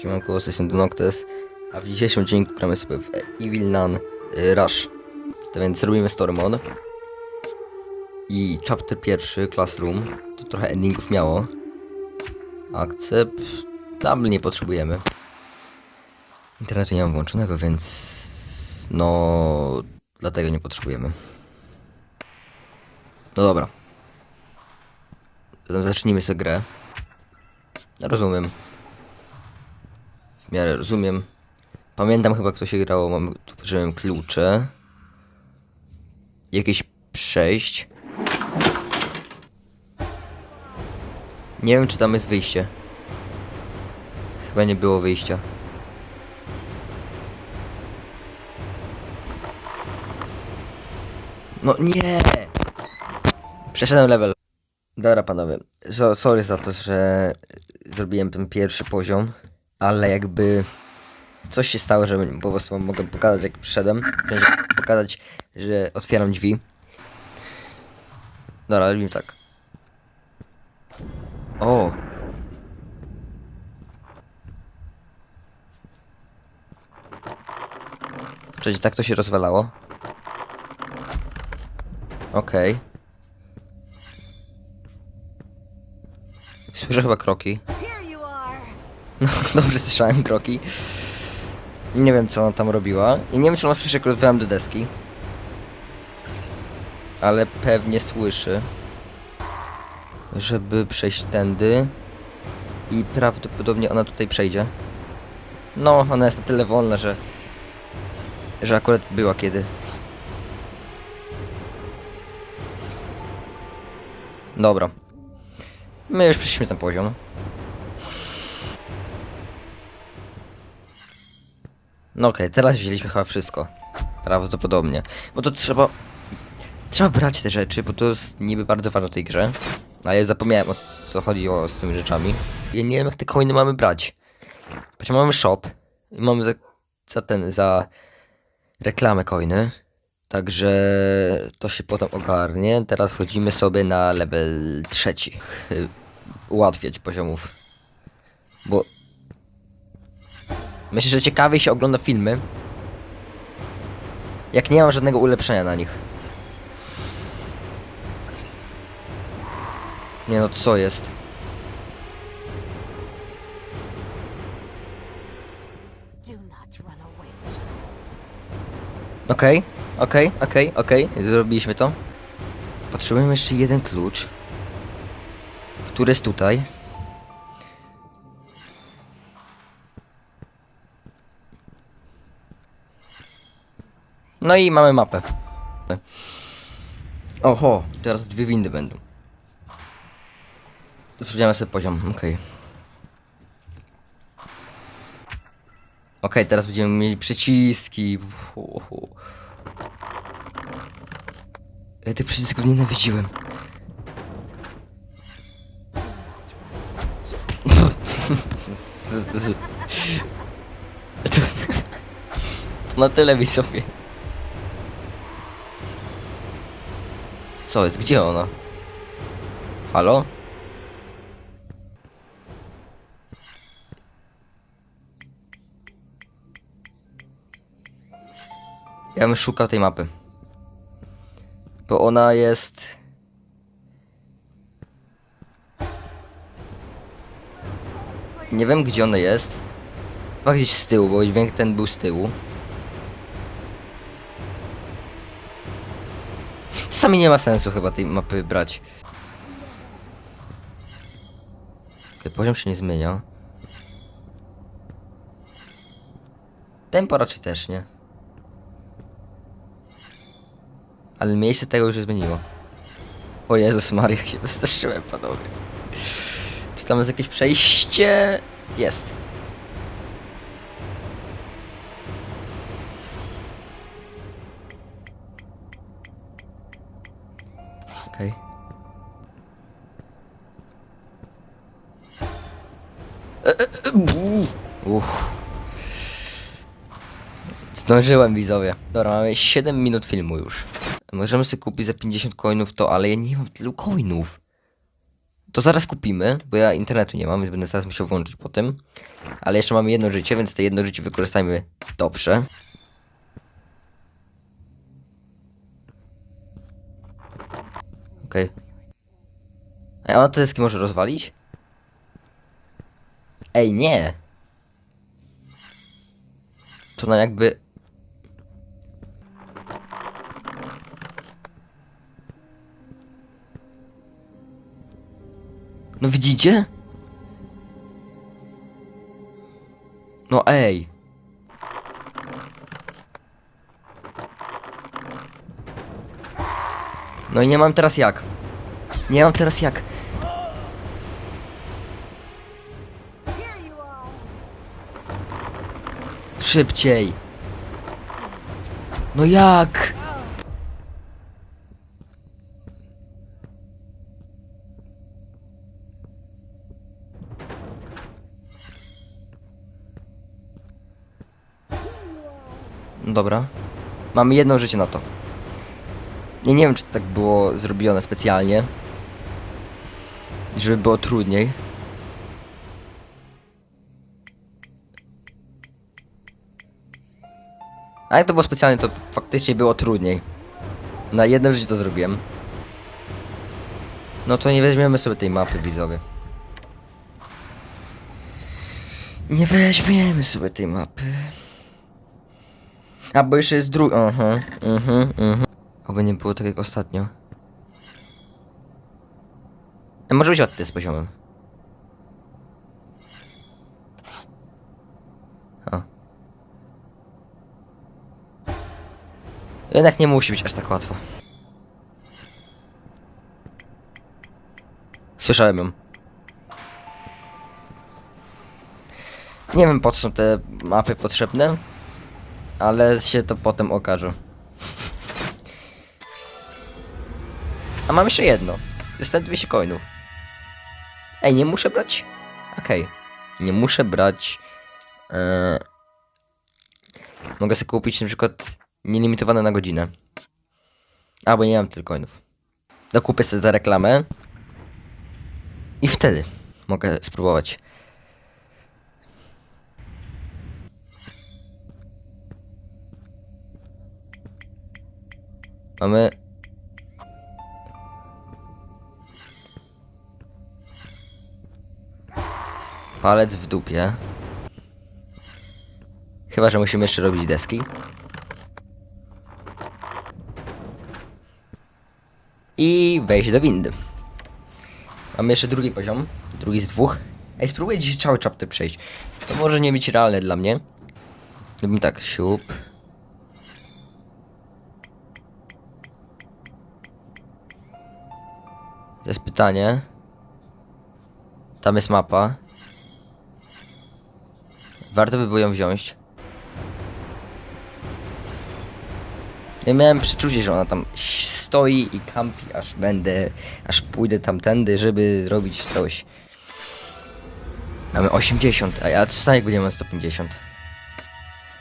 Siemanko, jestem Dunoctes, a w dzisiejszym odcinku gramy sobie w Evil Nun y, Rush. To więc robimy story mode. I chapter pierwszy, Classroom, to trochę endingów miało. Akcept, tam nie potrzebujemy. Internetu nie mam włączonego, więc no, dlatego nie potrzebujemy. No dobra. Zatem zacznijmy sobie grę. Rozumiem. Miarę rozumiem. Pamiętam chyba, kto się grało. Mam tu klucze. Jakieś przejść. Nie wiem, czy tam jest wyjście. Chyba nie było wyjścia. No nie! Przeszedłem level. Dobra panowie, so, sorry za to, że zrobiłem ten pierwszy poziom, ale jakby coś się stało, że po prostu mogę pokazać jak przyszedłem, sensie pokazać, że otwieram drzwi. Dobra, robimy tak. O! Czyli tak to się rozwalało. Okej. Słyszę chyba kroki. No, dobrze słyszałem kroki. Nie wiem, co ona tam robiła. I nie wiem, czy ona słyszy, jak rozwijam do deski. Ale pewnie słyszy. Żeby przejść tędy. I prawdopodobnie ona tutaj przejdzie. No, ona jest na tyle wolna, że... Że akurat była kiedy. Dobra. My już przeszliśmy ten poziom. No okej, teraz wzięliśmy chyba wszystko. Prawdopodobnie. Bo to trzeba... Trzeba brać te rzeczy, bo to jest niby bardzo ważne w tej grze. Ale ja zapomniałem o co chodziło z tymi rzeczami. Ja nie wiem jak te coiny mamy brać. Właśnie mamy shop. I mamy za, za ten, za reklamę coiny. Także to się potem ogarnie. Teraz wchodzimy sobie na level trzeci. Ułatwiać poziomów. Bo Myślę, że ciekawiej się ogląda filmy. Jak nie mam żadnego ulepszenia na nich. Nie no, co jest? Do not run away. Okej, okej, okej, okej. Zrobiliśmy to. Potrzebujemy jeszcze jeden klucz. Który jest tutaj. No i mamy mapę. Oho, teraz dwie windy będą. Sprawdziamy sobie poziom, okej. Okej, teraz będziemy mieli przyciski. Uhu. Ja tych przycisków nienawidziłem. To, to na telewizorze. Co jest? Gdzie ona? Halo? Ja bym szukał tej mapy. Bo ona jest... Nie wiem gdzie ona jest. Chyba gdzieś z tyłu, bo dźwięk ten był z tyłu. Czasami nie ma sensu chyba tej mapy brać. Poziom się nie zmienia. Tempo raczej też nie. Ale miejsce tego już się zmieniło. O Jezus Maria, jak się wystraszyłem, panowie. Czy tam jest jakieś przejście? Jest. Okej. Bu. Uff. Zdążyłem widzowie. Dobra, mamy 7 minut filmu już. Możemy sobie kupić za 50 coinów to, ale ja nie mam tylu coinów. To zaraz kupimy, bo ja internetu nie mam, więc będę zaraz musiał włączyć po tym. Ale jeszcze mamy jedno życie, więc te jedno życie wykorzystajmy dobrze. Okej. Ej, ona te deski może rozwalić? Ej, nie! To nam jakby... No widzicie? No ej. No i nie mam teraz jak. Nie mam teraz jak. Szybciej. No jak? Dobra. Mamy jedno życie na to. Nie, nie wiem, czy tak było zrobione specjalnie. Żeby było trudniej. A jak to było specjalnie, to faktycznie było trudniej. Na jednym życiu to zrobiłem. No to nie weźmiemy sobie tej mapy, widzowie. Nie weźmiemy sobie tej mapy. A, bo jeszcze jest drugi... Aha, mhm, mhm. Oby nie było tak jak ostatnio. Może być łatwy z poziomem. O. Jednak nie musi być aż tak łatwo. Słyszałem ją. Nie wiem po co są te mapy potrzebne, ale się to potem okaże. Mam jeszcze jedno. Dostałem 200 coinów. Ej, nie muszę brać? Okej. Nie muszę brać... e, Mogę sobie kupić na przykład nielimitowane na godzinę. A, bo nie mam tyle coinów. Dokupię sobie za reklamę. I wtedy mogę spróbować. Mamy... Palec w dupie. Chyba, że musimy jeszcze robić deski. I wejść do windy. Mamy jeszcze drugi poziom. Drugi z dwóch. Ej, spróbuję dziś cały chapter przejść. To może nie być realne dla mnie. Zrobimy tak, siup. To jest pytanie. Tam jest mapa. Warto by było ją wziąć. Ja miałem przeczucie, że ona tam stoi i kampi, aż będę, aż pójdę tamtędy, żeby zrobić coś. Mamy 80, a ja co jak będziemy miał 150?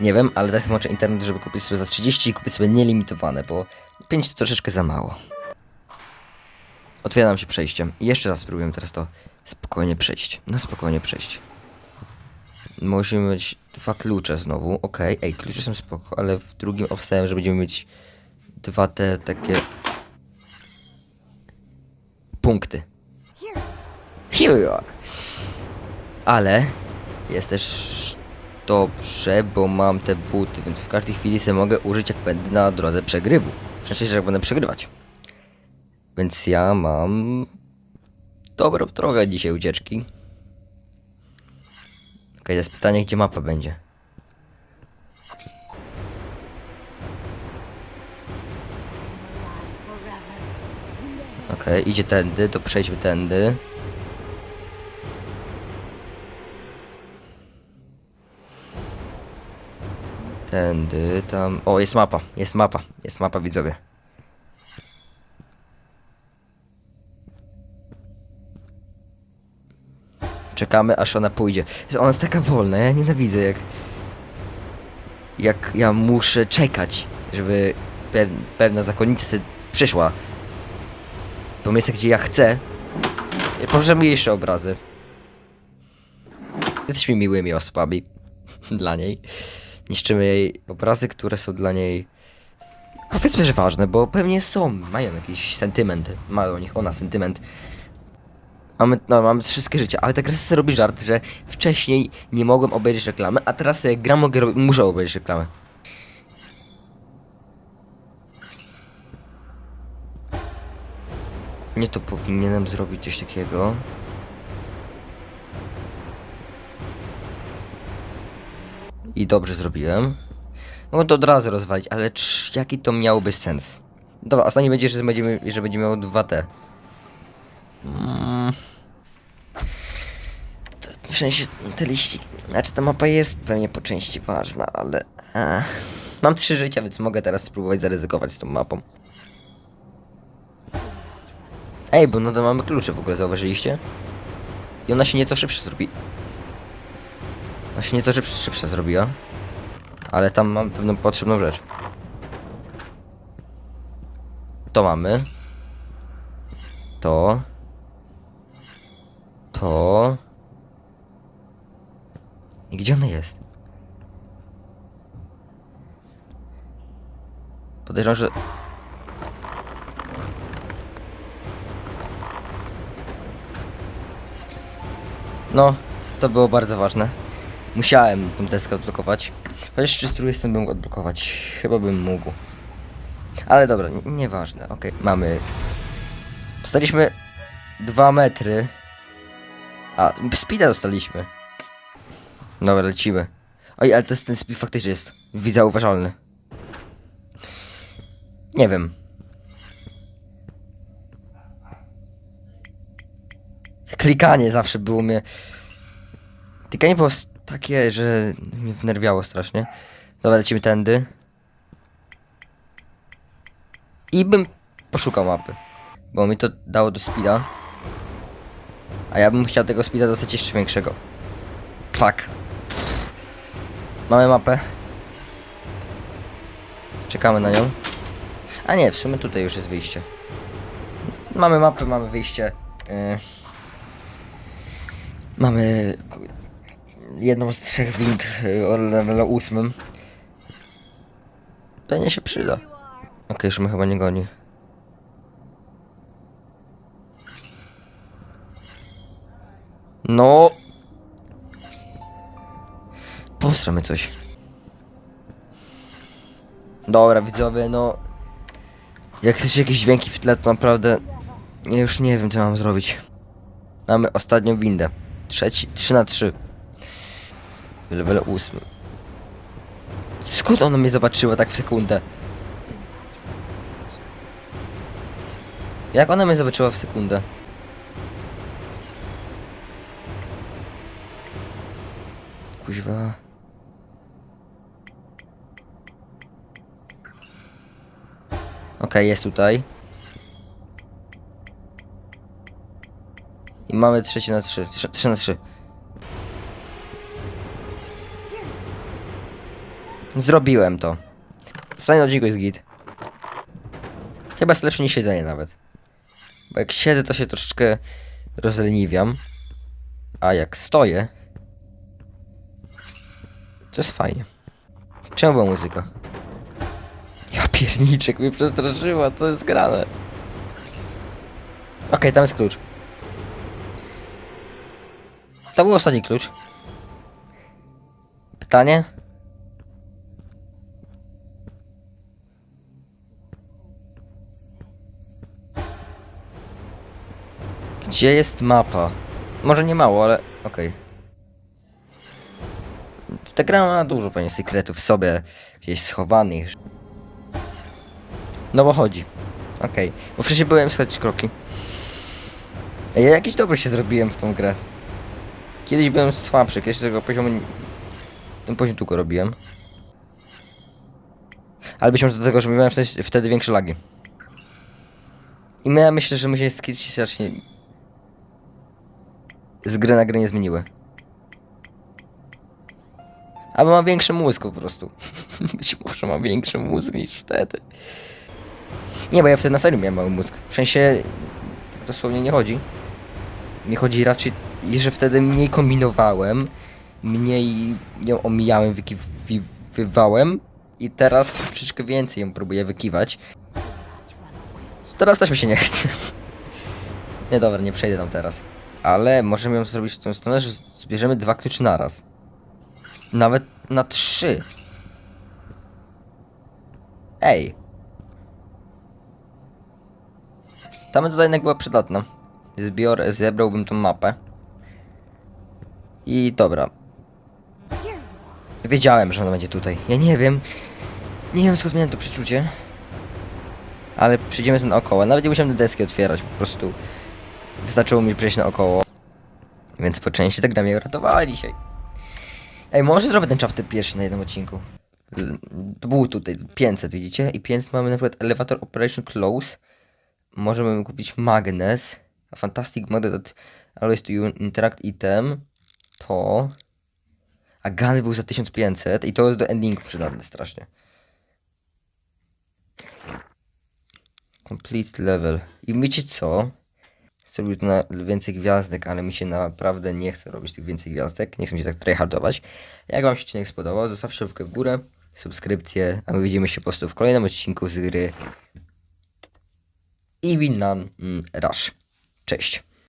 Nie wiem, ale teraz włączę internet, żeby kupić sobie za 30 i kupić sobie nielimitowane, bo 5 to troszeczkę za mało. Otwiera nam się przejściem. I jeszcze raz spróbujemy teraz to spokojnie przejść. Na spokojnie przejść. Musimy mieć dwa klucze znowu. Okej, ej, klucze są spoko, ale w drugim obstałem, że będziemy mieć dwa te takie punkty. Here. You are. Ale jest też dobrze, bo mam te buty, więc w każdej chwili sobie mogę użyć, jak będę na drodze przegrywu. Sensie, że jak będę przegrywać. Więc ja mam dobrą drogę dzisiaj ucieczki. Okej, jest pytanie, gdzie mapa będzie. Okej, idzie tędy, to przejdźmy tędy. Tędy, tam. O, jest mapa, jest mapa, jest mapa, widzowie. Czekamy, aż ona pójdzie. Ona jest taka wolna, ja nienawidzę, jak. Jak ja muszę czekać, żeby pew, pewna zakonnica przyszła po miejscach, gdzie ja chcę. Proszę mniejsze obrazy. Jesteśmy miłymi osobami. dla niej. Niszczymy jej obrazy, które są dla niej... Powiedzmy, że ważne, bo pewnie są, mają jakiś sentyment. Ma o nich ona sentyment. Mamy, no, mamy wszystkie życie, ale tak raz sobie robi żart, że wcześniej nie mogłem obejrzeć reklamy, a teraz jak gram, mogę, muszę obejrzeć reklamę. Nie to powinienem zrobić coś takiego. I dobrze zrobiłem. Mogę to od razu rozwalić, ale cz, jaki to miałoby sens? Dobra, ostatni będzie, że będziemy, że będzie miało 2T. Mm. W sensie, te liści... Znaczy, ta mapa jest pewnie po części ważna, ale... Ach. Mam trzy życia, więc mogę teraz spróbować zaryzykować z tą mapą. Ej, bo no to mamy klucze w ogóle, zauważyliście? I ona się nieco szybsze zrobi. Ona się nieco szybsze, szybsze zrobiła. Ale tam mam pewną potrzebną rzecz. To mamy. To. To. I gdzie ona jest? Podejrzewam, że... No, to było bardzo ważne. Musiałem tą deskę odblokować. Chociaż czy drugiej strony bym go odblokować? Chyba bym mógł. Ale dobra, nieważne, okej. Mamy... Dostaliśmy 2 metry. A, speeda dostaliśmy. Dobra, lecimy. Oj, ale to jest, ten speed faktycznie jest widzauważalny. Nie wiem. Klikanie zawsze było mnie... Klikanie było takie, że mnie wnerwiało strasznie. Dobra, lecimy tędy. I bym poszukał mapy. Bo mi to dało do speeda. A ja bym chciał tego speeda dostać jeszcze większego. Tak. Mamy mapę. Czekamy na nią. A nie, w sumie tutaj już jest wyjście. Mamy mapę, mamy wyjście. Yy. Mamy jedną z trzech wind yy, o levelu ósmym. Pewnie się przyda. Okej, już mnie chyba nie goni. No. Posramy coś. Dobra, widzowie, no. Jak chcecie jakieś dźwięki w tle, to naprawdę. Ja już nie wiem, co mam zrobić. Mamy ostatnią windę. Trzeci, 3 na 3 W levelu 8. Skąd ona mnie zobaczyła tak w sekundę? Jak ona mnie zobaczyła w sekundę? Kuźwa. Okej, jest tutaj. I mamy trzeci na trzy. Trzy, trzy na trzy. Zrobiłem to. Stanie odcinku jest git. Chyba jest lepsze niż siedzenie nawet. Bo jak siedzę, to się troszeczkę rozleniwiam. A jak stoję, to jest fajnie. Czemu była muzyka? Pierniczek mnie przestraszyła, co jest grane? Okej, tam jest klucz. To był ostatni klucz. Pytanie? Gdzie jest mapa? Może nie mało, ale okej. Ta gra ma dużo pewnie sekretów w sobie, gdzieś schowanych. No bo chodzi. Okej, bo wcześniej byłem słuchać kroki. Ja jakiś dobry się zrobiłem w tą grę. Kiedyś byłem słabszy, kiedyś tego poziomu... Ten poziom tylko robiłem. Ale być może do tego, że miałem wtedy, większe lagi. I my, ja myślę, że my się się raczej z gry na grę nie zmieniły. Albo ma większy mózg po prostu. Być może ma większy mózg niż wtedy. Nie, bo ja wtedy na serio miałem mały mózg. W sensie, tak dosłownie nie chodzi. Mi chodzi raczej, że wtedy mniej kombinowałem, mniej ją omijałem, wykiwywałem i teraz troszeczkę więcej ją próbuję wykiwać. Teraz też mi się nie chce. Nie dobra, nie przejdę tam teraz. Ale możemy ją zrobić w tą stronę, że zbierzemy dwa klucze naraz. Nawet na trzy. Ej. Ta metoda jednak była przydatna. Zbiorę, zebrałbym tą mapę. I dobra. Wiedziałem, że ona będzie tutaj. Ja nie wiem. Nie wiem skąd miałem to przeczucie. Ale przyjdziemy sobie naokoło. Nawet nie musiałem te deski otwierać, po prostu. Wystarczyło mi przejść naokoło. Więc po części ta gra mnie uratowała dzisiaj. Ej, może zrobię ten chapter pierwszy na jednym odcinku. To był tutaj 500, widzicie? I 500 mamy na przykład Elevator Operation Close. Możemy kupić Magnes. A Fantastic Magnet that allows to interact item. To. A Gun był za 1500 i to jest do endingu przydatne strasznie. Complete level. I wiecie co? Zrobił tu na więcej gwiazdek, ale mi się naprawdę nie chce robić tych więcej gwiazdek. Nie chcę mi się tak tryhardować. Jak wam się odcinek spodobał, zostawcie łapkę w górę, subskrypcję, a my widzimy się po prostu w kolejnym odcinku z gry Evinan Rush. Cześć.